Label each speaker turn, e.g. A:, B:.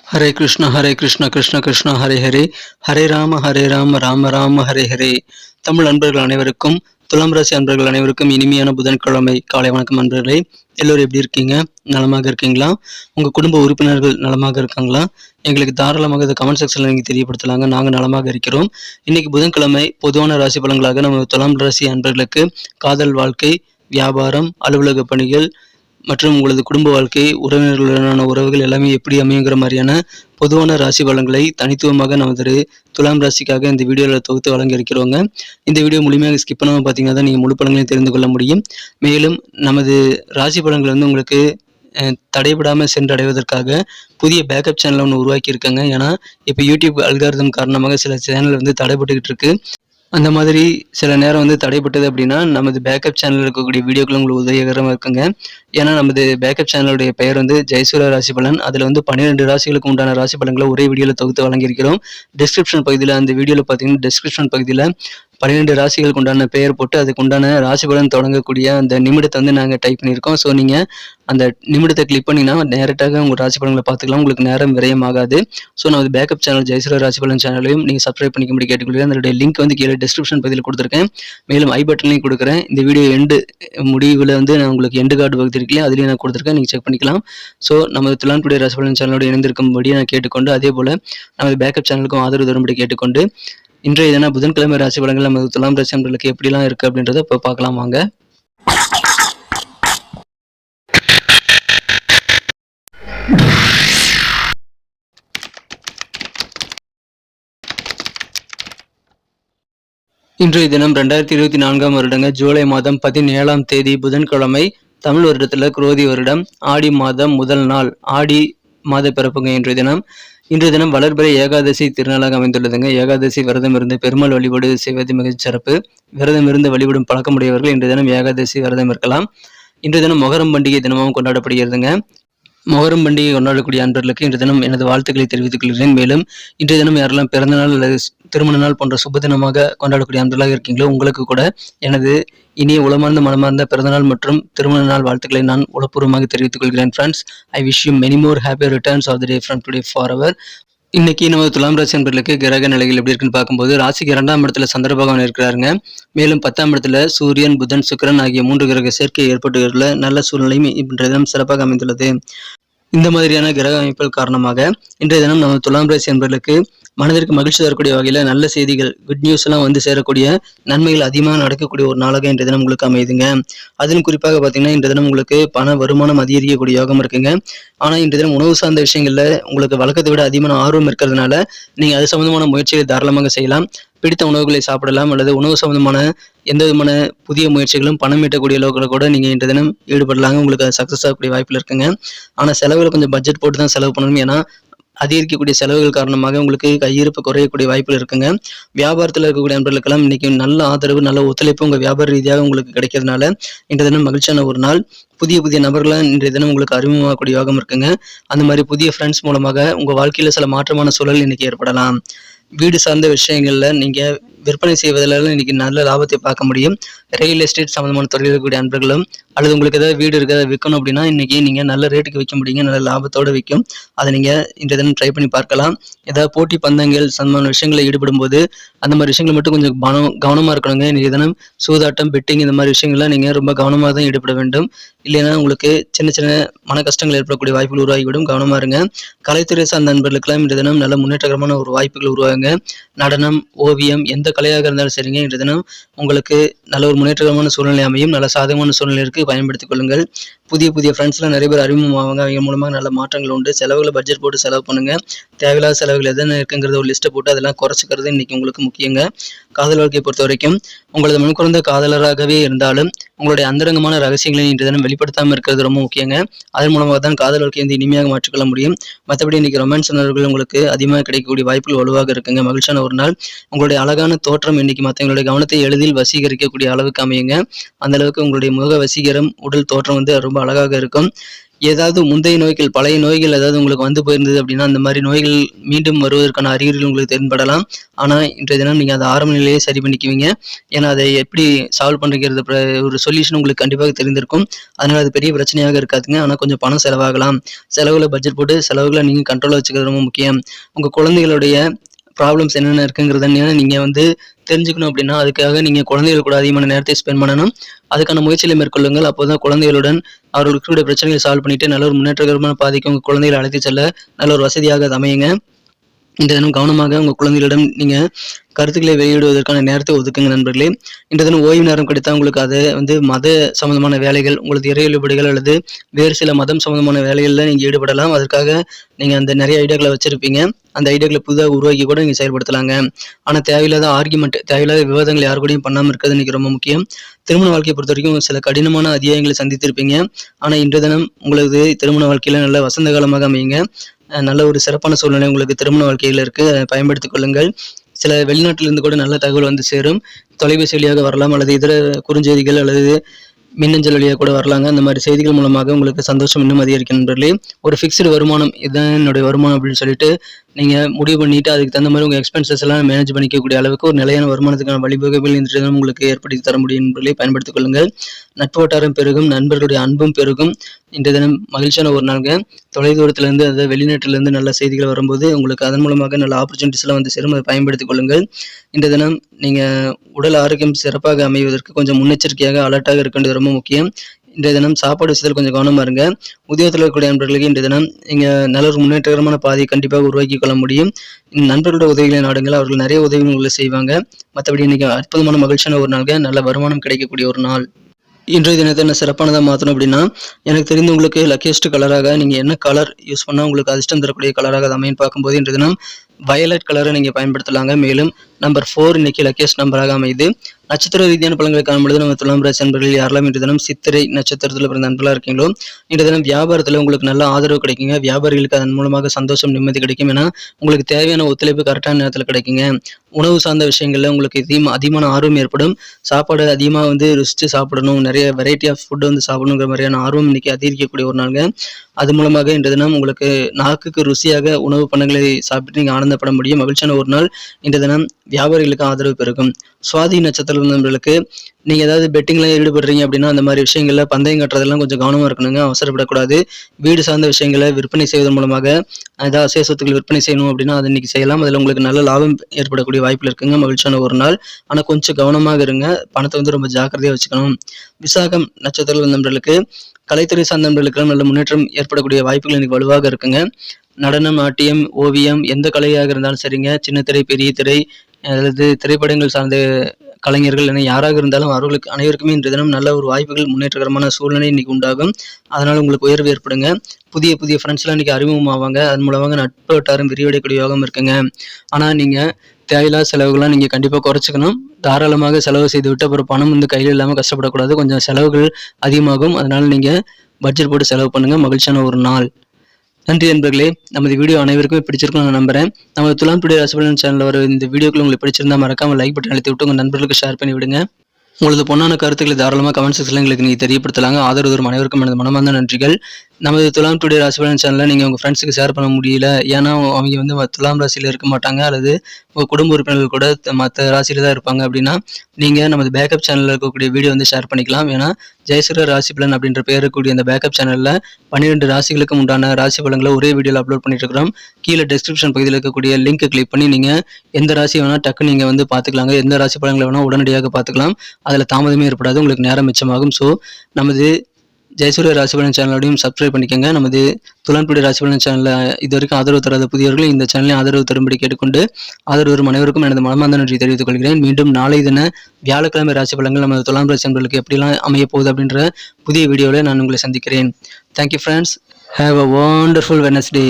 A: ஹரே கிருஷ்ண ஹரே கிருஷ்ண கிருஷ்ண கிருஷ்ண ஹரே ஹரே. ஹரே ராம ஹரே ராம ராம ராம ஹரே ஹரே. தமிழ் அன்பர்கள் அனைவருக்கும் துலாம் ராசி அன்பர்கள் அனைவருக்கும் இனிமையான புதன்கிழமை காலை வணக்கம் அன்பர்களே எல்லோரும் எப்படி இருக்கீங்க? நலமாக இருக்கீங்களா? உங்கள் குடும்ப உறுப்பினர்கள் நலமாக இருக்காங்களா? எங்களுக்கு தாராளமாக இதை கமெண்ட் செக்ஷனில் நீங்கள் தெரியப்படுத்தலாங்க. நாங்கள் நலமாக இருக்கிறோம். இன்னைக்கு புதன்கிழமை பொதுவான ராசி பலன்களாக நம்ம துலாம் ராசி அன்பர்களுக்கு காதல் வாழ்க்கை வியாபாரம் அலுவலக பணிகள் மற்றும் உங்களது குடும்ப வாழ்க்கை உறவினர்களுடனான உறவுகள் எல்லாமே எப்படி அமையுங்கிற மாதிரியான பொதுவான ராசி பலன்களை தனித்துவமாக நமது துலாம் ராசிக்காக இந்த வீடியோவில் தொகுத்து வழங்கியிருக்கிறோங்க. இந்த வீடியோ முழுமையாக ஸ்கிப் பண்ணாமல் பார்த்தீங்கன்னா தான் நீங்கள் முழு பலன்களையும் தெரிந்து கொள்ள முடியும். மேலும் நமது ராசி பலன்கள் வந்து உங்களுக்கு தடைபடாமல் சென்றடைவதற்காக புதிய பேக்கப் சேனலை ஒன்று உருவாக்கியிருக்காங்க. ஏன்னா இப்போ யூடியூப் அல்காரதம் காரணமாக சில சேனல் வந்து தடைபட்டுக்கிட்டு இருக்கு. அந்த மாதிரி சில நேரம் வந்து தடைப்பட்டது அப்படின்னா நமது பேக்கப் சேனலில் இருக்கக்கூடிய வீடியோக்கள் உங்களுக்கு உதவிகரமாக இருக்குங்க. ஏன்னா நமது பேக்கப் சேனலுடைய பெயர் வந்து ஜெயசூர ராசி பலன் அதில் வந்து பன்னிரெண்டு ராசிகளுக்கு உண்டான ராசி பலன்களை ஒரே வீடியோவில் தொகுத்து வழங்கியிருக்கிறோம். டிஸ்கிரிப்ஷன் பகுதியில் அந்த வீடியோவில் பார்த்தீங்கன்னா டிஸ்கிரிப்ஷன் பகுதியில் பன்னிரெண்டு ராசிகளுக்கு உண்டான பெயர் போட்டு அதுக்கு உண்டான ராசி பலன் தொடங்கக்கூடிய அந்த நிமிடத்தை வந்து நாங்கள் டைப் பண்ணியிருக்கோம். ஸோ நீங்கள் அந்த நிமிடத்தை கிளிக் பண்ணிங்கன்னா டேரெக்டாக உங்கள் ராசி பலன்களை பார்த்துக்கலாம். உங்களுக்கு நேரம் விரயமாகாது. ஸோ நமது பேக்கப் சேனல் ஜெயசூர ராசி பலன் சேனலையும் நீங்கள் சப்ஸ்கிரைப் முடியும் கேட்டுக்கொள்கிறேன். அதனுடைய லிங்க் வந்து கீழே டிஸ்கிரிப்ஷன் பகுதியில் கொடுத்துருக்கேன். மேலும் ஐ பட்டன்லையும் கொடுக்குறேன். இந்த வீடியோ எண்டு முடிவில் வந்து நான் உங்களுக்கு எண்டு கார்டு பகுதி அதுலேயும் நான் கொடுத்துருக்கேன். நீங்கள் செக் பண்ணிக்கலாம். ஸோ நம்ம துலான்குடி ராசி பலன் சேனலோடு இணைந்திருக்கும்படி நான் கேட்டுக்கொண்டு அதே போல் நமது பேக்கப் சேனலுக்கும் ஆதரவு தரும்படி கேட்டுக்கொண்டு இன்றைய தினம் புதன்கிழமை ராசி பலன்கள் நமது துலாம் ராசி அன்பர்களுக்கு எப்படிலாம் இருக்குது அப்படின்றத இப்போ பார்க்கலாம் வாங்க. இன்றைய தினம் ரெண்டாயிரத்தி இருபத்தி நான்காம் வருடங்க ஜூலை மாதம் பதினேழாம் தேதி புதன்கிழமை தமிழ் வருடத்தில் குரோதி வருடம். ஆடி மாதம் முதல் நாள். ஆடி மாத பிறப்புங்க இன்றைய தினம். இன்று தினம் வளர்பிறை ஏகாதசி திருநாளாக அமைந்துள்ளதுங்க. ஏகாதசி விரதம் இருந்து பெருமாள் வழிபாடு செய்வது மிகச் சிறப்பு. விரதம் இருந்து வழிபடும் பழக்கமுடையவர்கள் இன்று தினம் ஏகாதசி விரதம் இருக்கலாம். இன்று தினம் மொகரம் பண்டிகை தினமும் கொண்டாடப்படுகிறதுங்க. மொஹரம் பண்டிகை கொண்டாடக்கூடிய அன்பர்களுக்கு இன்று தினம் எனது வாழ்த்துக்களை தெரிவித்துக் கொள்கிறேன். மேலும் இன்றைய தினம் யாரெல்லாம் பிறந்த நாள் அல்லது திருமண நாள் போன்ற சுப தினமாக கொண்டாடக்கூடிய அன்பர்களாக இருக்கீங்களோ உங்களுக்கு கூட எனது இனிய உளமார்ந்த மனமார்ந்த பிறந்தநாள் மற்றும் திருமண நாள் வாழ்த்துக்களை நான் உளப்பூர்வமாக தெரிவித்துக் கொள்கிறேன் friends I wish you many more happy returns of the day from today for our இன்னைக்கு நம்ம துலாம் ராசி நண்பர்களுக்கு கிரக நிலைகள் எப்படி இருக்குன்னு பார்க்கும்போது ராசிக்கு இரண்டாம் இடத்துல சந்திர பகவான் இருக்கிறாருங்க. மேலும் பத்தாம் இடத்துல சூரியன் புதன் சுக்கரன் ஆகிய மூன்று கிரக சேர்க்கை ஏற்பட்டுள்ள நல்ல சூழ்நிலையும் இன்றைய தினம் சிறப்பாக அமைந்துள்ளது. இந்த மாதிரியான கிரக அமைப்புகள் காரணமாக இன்றைய தினம் நம்ம துலாம் ராசி என்பர்களுக்கு மனதிற்கு மகிழ்ச்சி தரக்கூடிய வகையில் நல்ல செய்திகள் குட் நியூஸ் எல்லாம் வந்து சேரக்கூடிய நன்மைகள் அதிகமாக நடக்கக்கூடிய ஒரு நாளாக இன்றைய தினம் உங்களுக்கு அமையுதுங்க. அதிலும் குறிப்பாக பார்த்தீங்கன்னா இன்றைய தினம் உங்களுக்கு பண வருமானம் அதிகரிக்கக்கூடிய யோகம் இருக்குங்க. ஆனால் இன்றைய தினம் உணவு சார்ந்த விஷயங்கள்ல உங்களுக்கு வழக்கத்தை விட அதிகமான ஆர்வம் இருக்கிறதுனால நீங்கள் அது சம்பந்தமான முயற்சிகளை தாராளமாக செய்யலாம். பிடித்த உணவுகளை சாப்பிடலாம் அல்லது உணவு சம்பந்தமான எந்த விதமான புதிய முயற்சிகளும் பணம் ஈட்டக்கூடிய அளவுக்கு கூட நீங்கள் இன்றைய தினம் ஈடுபடலாங்க. உங்களுக்கு அது சக்ஸஸ் ஆகக்கூடிய வாய்ப்பில் இருக்குங்க. ஆனால் செலவுகளை கொஞ்சம் பட்ஜெட் போட்டு தான் செலவு பண்ணணும். ஏன்னா அதிகரிக்கக்கூடிய செலவுகள் காரணமாக உங்களுக்கு கையிருப்பு குறையக்கூடிய வாய்ப்புகள் இருக்குங்க. வியாபாரத்தில் இருக்கக்கூடிய நண்பர்களுக்கெல்லாம் இன்னைக்கு நல்ல ஆதரவு நல்ல ஒத்துழைப்பு உங்கள் வியாபார ரீதியாக உங்களுக்கு கிடைக்கிறதுனால இன்றைய தினம் மகிழ்ச்சியான ஒரு நாள். புதிய புதிய நபர்களாக இன்றைய தினம் உங்களுக்கு அறிமுகமாகக்கூடிய யோகம் இருக்குங்க. அந்த மாதிரி புதிய ஃப்ரெண்ட்ஸ் மூலமாக உங்கள் வாழ்க்கையில் சில மாற்றமான சூழல் இன்னைக்கு ஏற்படலாம். வீடு சார்ந்த விஷயங்களில் நீங்கள் விற்பனை செய்வதில் இன்னைக்கு நல்ல லாபத்தை பார்க்க முடியும். ரியல் எஸ்டேட் சம்மந்தமான தொழில் இருக்கக்கூடிய அன்பர்களும் அல்லது உங்களுக்கு ஏதாவது வீடு இருக்கிறத விற்கணும் அப்படின்னா இன்னைக்கு நீங்கள் நல்ல ரேட்டுக்கு விற்க முடியுங்க நல்ல லாபத்தோட விற்கும். அதை நீங்கள் இன்றைய தினம் ட்ரை பண்ணி பார்க்கலாம். ஏதாவது போட்டி பந்தங்கள் சம்மந்தமான விஷயங்களில் ஈடுபடும் போது அந்த மாதிரி விஷயங்கள் மட்டும் கொஞ்சம் கவனம் கவனமாக இருக்கணுங்க. இன்றைய தினம் சூதாட்டம் பெட்டிங் இந்த மாதிரி விஷயங்கள்லாம் நீங்கள் ரொம்ப கவனமாக தான் ஈடுபட வேண்டும். இல்லைன்னா உங்களுக்கு சின்ன சின்ன மன கஷ்டங்கள் ஏற்படக்கூடிய வாய்ப்புகள் உருவாகிவிடும். கவனமாக இருங்க. கலைத்துறை சார்ந்த நண்பர்களுக்கெல்லாம் இன்றைய தினம் நல்ல முன்னேற்றகரமான ஒரு வாய்ப்புகள் உருவாகுங்க. நடனம் ஓவியம் எந்த கலையாக இருந்தாலும் சரிங்க. இன்றைய தினம் உங்களுக்கு நல்ல ஒரு முன்னேற்றகரமான சூழ்நிலை அமையும். நல்ல சாதகமான சூழ்நிலைக்கு பயன்படுத்திக் கொள்ளுங்கள். புதிய புதிய ஃப்ரெண்ட்ஸ்லாம் நிறைய பேர் அறிமுகமாவாங்க. அவங்க மூலமாக நல்ல மாற்றங்கள் உண்டு. செலவுகளை பட்ஜெட் போட்டு செலவு பண்ணுங்க. தேவையில்லாத செலவுகள் எதுன்னு இருக்குங்கிறத ஒரு லிஸ்ட்டை போட்டு அதெல்லாம் குறைச்சிக்கிறது இன்னைக்கு உங்களுக்கு முக்கியங்க. காதல் வாழ்க்கையை பொறுத்த வரைக்கும் உங்களது முன்குறந்த காதலராகவே இருந்தாலும் உங்களுடைய அந்தரங்கமான ரகசியங்களை இன்று தினம் வெளிப்படுத்தாமல் இருக்கிறது ரொம்ப முக்கியங்க. அதன் மூலமாக தான் காதல் வாழ்க்கையை வந்து இனிமையாக மாற்றிக்கொள்ள முடியும். மற்றபடி இன்னைக்கு ரொமான்ஸ் உணர்வுகள் உங்களுக்கு அதிகமாக கிடைக்கக்கூடிய வாய்ப்புகள் வலுவாக இருக்குங்க. மகிழ்ச்சியான ஒரு நாள். உங்களுடைய அழகான தோற்றம் இன்னைக்கு மற்றவங்களுடைய கவனத்தை எளிதில் வசீகரிக்கக்கூடிய அளவுக்கு அமையுங்க. அந்த அளவுக்கு உங்களுடைய முக வசீகரம் உடல் தோற்றம் வந்து ரொம்ப அழகாக இருக்கும். ஏதாவது முந்தைய நோய்கள் பழைய நோய்கள் ஏதாவது உங்களுக்கு வந்து போயிருந்தது அப்படின்னா அந்த மாதிரி நோய்கள் மீண்டும் வருவதற்கான அறிகுறிகள் உங்களுக்கு தென்படலாம். ஆனால் இன்றைய தினம் நீங்கள் அதை ஆரம்ப நிலையே சரி பண்ணிக்குவீங்க. ஏன்னா அதை எப்படி சால்வ் பண்ணுறது ஒரு சொல்யூஷன் உங்களுக்கு கண்டிப்பாக தெரிந்திருக்கும். அதனால் அது பெரிய பிரச்சனையாக இருக்காதுங்க. ஆனால் கொஞ்சம் பணம் செலவாகலாம். செலவுகளை பட்ஜெட் போட்டு செலவுகளை நீங்கள் கண்ட்ரோலாக வச்சுக்கிறது ரொம்ப முக்கியம். உங்கள் குழந்தைகளுடைய ப்ராப்ளம்ஸ் என்னென்ன இருக்குங்கிறத நீங்கள் வந்து தெரிஞ்சுக்கணும் அப்படின்னா அதுக்காக நீங்கள் குழந்தைகள் கூட அதிகமான நேரத்தை ஸ்பெண்ட் பண்ணணும். அதுக்கான முயற்சிகளை மேற்கொள்ளுங்கள். அப்போதான் குழந்தைகளுடன் அவர்களுக்கு பிரச்சனைகளை சால்வ் பண்ணிட்டு நல்ல ஒரு முன்னேற்றகரமான பாதைக்கு உங்கள் குழந்தைகளை அழைத்து செல்ல நல்ல ஒரு வசதியாக அது அமையுங்க. இன்றைய தினம் கவனமாக உங்கள் குழந்தைகளிடம் நீங்கள் கருத்துக்களை வெளியிடுவதற்கான நேரத்தை ஒதுக்குங்க நண்பர்களே. இன்றைய தினம் ஓய்வு நேரம் கிடைத்தால் உங்களுக்கு அது வந்து மத சம்பந்தமான வேலைகள் உங்களது இறை வழிபாடுகள் அல்லது வேறு சில மதம் சம்பந்தமான வேலைகளில் நீங்கள் ஈடுபடலாம். அதற்காக நீங்கள் அந்த நிறைய ஐடியாக்களை வச்சுருப்பீங்க. அந்த ஐடியாக்களை புதாக உருவாக்கி கூட நீங்கள் செயல்படுத்தலாங்க. ஆனால் தேவையில்லாத ஆர்குமெண்ட் தேவையில்லாத விவாதங்கள் யார் கூடயும் பண்ணாமல் இருக்கிறது இன்றைக்கி ரொம்ப முக்கியம். திருமண வாழ்க்கையை பொறுத்த வரைக்கும் சில கடினமான அத்தியாயங்களை சந்தித்திருப்பீங்க. ஆனால் இன்றைய தினம் உங்களது திருமண வாழ்க்கையில் நல்ல வசந்த காலமாக அமையுங்க. நல்ல ஒரு சிறப்பான சூழ்நிலை உங்களுக்கு திருமண வாழ்க்கையில் இருக்குது பயன்படுத்திக் கொள்ளுங்கள். சில வெளிநாட்டிலிருந்து கூட நல்ல தகவல் வந்து சேரும். தொலைபேசி வழியாக வரலாம் அல்லது இதர குறுஞ்செய்திகள் அல்லது மின்னஞ்சல் வழியாக கூட வரலாங்க. அந்த மாதிரி செய்திகள் மூலமாக உங்களுக்கு சந்தோஷம் இன்னும் அதிகரிக்கும் நண்பர்களே. ஒரு ஃபிக்ஸ்டு வருமானம் இதுதான் என்னுடைய வருமானம் அப்படின்னு சொல்லிட்டு நீங்கள் முடிவு பண்ணிவிட்டு அதுக்கு தகுந்த மாதிரி உங்கள் எக்ஸ்பென்சஸ் எல்லாம் மேனேஜ் பண்ணிக்கக்கூடிய அளவுக்கு ஒரு நிலையான வருமானத்துக்கான வழிவகைகள் இந்த தினம் உங்களுக்கு ஏற்படுத்தி தர முடியும் என்பதை பயன்படுத்திக் கொள்ளுங்கள். நட்பு வட்டாரம் பெருகும் நண்பர்களுடைய அன்பும் பெருகும். இன்றைய தினம் மகிழ்ச்சியான ஒரு நாளுங்க. தொலைதூரத்திலேருந்து அதாவது வெளிநாட்டிலேருந்து நல்ல செய்திகள் வரும்போது உங்களுக்கு அதன் மூலமாக நல்ல ஆப்பர்ச்சுனிட்டிஸ்லாம் வந்து சேரும். அதை பயன்படுத்திக் கொள்ளுங்கள். இன்றைய தினம் நீங்கள் உடல் ஆரோக்கியம் சிறப்பாக அமைவதற்கு கொஞ்சம் முன்னெச்சரிக்கையாக அலர்ட்டாக இருக்க வேண்டியது ரொம்ப முக்கியம். இன்றைய தினம் சாப்பாடு விஷயத்தில் கொஞ்சம் கவனமாக இருங்க. உத்தியோகத்தில் இருக்கக்கூடிய நண்பர்களுக்கு இன்றைய தினம் நீங்கள் நல்ல ஒரு முன்னேற்றகரமான பாதையை கண்டிப்பாக உருவாக்கி கொள்ள முடியும். நண்பர்களோட உதவிகளை நாடுங்கள். அவர்கள் நிறைய உதவிகளை செய்வாங்க. மற்றபடி இன்றைக்கி அற்புதமான மகிழ்ச்சியான ஒரு நாளுங்க. நல்ல வருமானம் கிடைக்கக்கூடிய ஒரு நாள். இன்றைய தினத்தை என்ன சிறப்பானதாக மாற்றணும் அப்படின்னா எனக்கு தெரிந்து உங்களுக்கு லக்கியஸ்ட் கலராக நீங்கள் என்ன கலர் யூஸ் பண்ணால் உங்களுக்கு அதிர்ஷ்டம் தரக்கூடிய கலராக அது அமையன்னு பார்க்கும்போது இன்றைய தினம் வயலட் கலரை நீங்கள் பயன்படுத்தலாங்க. மேலும் நம்பர் ஃபோர் இன்னைக்கு லக்கேஸ் நம்பராக அமைது நட்சத்திர ரீதியான பழங்களை காணும்பொழுது நம்ம துலாம் ராசி நண்பர்கள் யாரெல்லாம் இன்று தினம் சித்திரை நட்சத்திரத்தில் பிறந்த நண்பர்களாக இருக்கீங்களோ இன்று தினம் வியாபாரத்தில் உங்களுக்கு நல்ல ஆதரவு கிடைக்குங்க. வியாபாரிகளுக்கு அதன் மூலமாக சந்தோஷம் நிம்மதி கிடைக்கும். ஏன்னா உங்களுக்கு தேவையான ஒத்துழைப்பு கரெக்டான நேரத்தில் கிடைக்குங்க. உணவு சார்ந்த விஷயங்களில் உங்களுக்கு அதிகமாக அதிகமான ஆர்வம் ஏற்படும். சாப்பாடு அதிகமாக வந்து ருசித்து சாப்பிடணும். நிறைய வெரைட்டி ஆஃப் ஃபுட்டு வந்து சாப்பிடணுங்கிற மாதிரியான ஆர்வம் இன்றைக்கி அதிகரிக்கக்கூடிய ஒரு நாளுங்க. அது மூலமாக இன்று தினம் உங்களுக்கு நாக்குக்கு ருசியாக உணவு பண்டங்களை சாப்பிட்டு நீங்கள் சம்பந்தப்பட முடியும் மகிழ்ச்சியான ஒரு நாள் இந்த தினம் வியாபாரிகளுக்கு ஆதரவு பெருகும். சுவாதி நட்சத்திரம் நண்பர்களுக்கு நீங்கள் ஏதாவது பெட்டிங்லாம் ஈடுபடுறீங்க அப்படின்னா அந்த மாதிரி விஷயங்களில் பந்தயம் கட்டுறதெல்லாம் கொஞ்சம் கவனமாக இருக்கணுங்க. அவசரப்படக்கூடாது. வீடு சார்ந்த விஷயங்களை விற்பனை செய்வதன் மூலமாக ஏதாவது அசைய சொத்துக்கள் விற்பனை செய்யணும் அப்படின்னா அதை இன்னைக்கு செய்யலாம். அதில் உங்களுக்கு நல்ல லாபம் ஏற்படக்கூடிய வாய்ப்பில் இருக்குங்க. மகிழ்ச்சியான ஒரு நாள். ஆனால் கொஞ்சம் கவனமாக இருங்க. பணத்தை வந்து ரொம்ப ஜாக்கிரதையாக வச்சுக்கணும். விசாகம் நட்சத்திர நண்பர்களுக்கு கலைத்துறை சார்ந்த நல்ல முன்னேற்றம் ஏற்படக்கூடிய வாய்ப்புகள் இன்னைக்கு வலுவாக இருக்குங்க. நடனம் நாட்டியம் ஓவியம் எந்த கலையாக இருந்தாலும் சரிங்க. சின்ன திரை பெரிய திரை அல்லது திரைப்படங்கள் சார்ந்த கலைஞர்கள் என யாராக இருந்தாலும் அவர்களுக்கு அனைவருக்குமே இன்று தினம் நல்ல ஒரு வாய்ப்புகள் முன்னேற்றகரமான சூழ்நிலை இன்னைக்கு உண்டாகும். அதனால் உங்களுக்கு உயர்வு ஏற்படுங்க. புதிய புதிய ஃப்ரெண்ட்ஸ்லாம் இன்னைக்கு அறிமுகமாவாங்க. அதன் மூலமாக நட்பு வட்டாரம் விரிவடையக்கூடிய யோகம் இருக்குங்க. ஆனால் நீங்கள் தேவையில்லாத செலவுகள்லாம் நீங்கள் கண்டிப்பாக குறைச்சிக்கணும். தாராளமாக செலவு செய்து விட்டு அப்புறம் பணம் வந்து கையில் இல்லாமல் கஷ்டப்படக்கூடாது. கொஞ்சம் செலவுகள் அதிகமாகும். அதனால் நீங்கள் பட்ஜெட் போட்டு செலவு பண்ணுங்கள் மகிழ்ச்சியான ஒரு நாள். நன்றி நண்பர்களே. நமது வீடியோ அனைவருக்குமே பிடிச்சிருக்கும் நான் நம்புறேன். நமது துலாம் டுடே ரசபலன் சேனலில் வர இந்த வீடியோக்கள் உங்களுக்கு பிடிச்சிருந்தா மறக்காம லைக் பட்டன் அழுத்தி விட்டு உங்கள் நண்பர்களுக்கு ஷேர் பண்ணி விடுங்க. உங்களது பொண்ணான கருத்துக்களை தாராளமாக கமெண்ட் செக்ஷனில் எங்களுக்கு நீங்கள் தெரியப்படுத்தலாங்க. ஆதரவு தரும் அனைவருக்கும் எனது மனமார்ந்த நன்றிகள். நமது துலாம் டுடே ராசி பலன் சேனலில் நீங்கள் உங்கள் ஃப்ரெண்ட்ஸுக்கு ஷேர் பண்ண முடியல. ஏன்னா அவங்க வந்து துலாம் ராசியில் இருக்க மாட்டாங்க. அல்லது உங்கள் குடும்ப உறுப்பினர்கள் கூட மற்ற ராசியில் தான் இருப்பாங்க. அப்படின்னா நீங்கள் நமது பேக்கப் சேனலில் இருக்கக்கூடிய வீடியோ வந்து ஷேர் பண்ணிக்கலாம். ஏன்னா ஜெயசுர ராசி பலன் அப்படின்ற பேர் அந்த பேக்கப் சேனலில் பன்னிரெண்டு ராசிகளுக்கும் உண்டான ராசி பலன்களை ஒரே வீடியோவில் அப்லோட் பண்ணிட்டு இருக்கிறோம். கீழே டிஸ்கிரிப்ஷன் பகுதியில் இருக்கக்கூடிய லிங்க் கிளிக் பண்ணி நீங்கள் எந்த ராசி வேணால் டக்கு நீங்கள் வந்து பார்த்துக்கலாங்க. எந்த ராசி பலன்களை வேணால் உடனடியாக பார்த்துக்கலாம். அதில் தாமதமே ஏற்படாது. உங்களுக்கு நேரம் மிச்சமாகும். ஸோ நமது ஜெயசூரிய ராசிபலன் சேனலோடையும் சப்ஸ்கிரைப் பண்ணிக்கோங்க. நமது துளன்புடி ராசிபலன் சேனலில் இது வரைக்கும் ஆதரவு தராத புதியவர்கள் இந்த சேனலையும் ஆதரவு தரும்படி கேட்டுக்கொண்டு ஆதரவு வரும் அனைவருக்கும் எனது மனமார்ந்த நன்றி தெரிவித்துக் கொள்கிறேன். மீண்டும் நாளை தின வியாழக்கிழமை ராசி பலன்கள் நமது துலாம் ராசி எப்படிலாம் அமைய போகுது அப்படின்ற புதிய வீடியோவில் நான் உங்களை சந்திக்கிறேன். Thank you friends have a wonderful Wednesday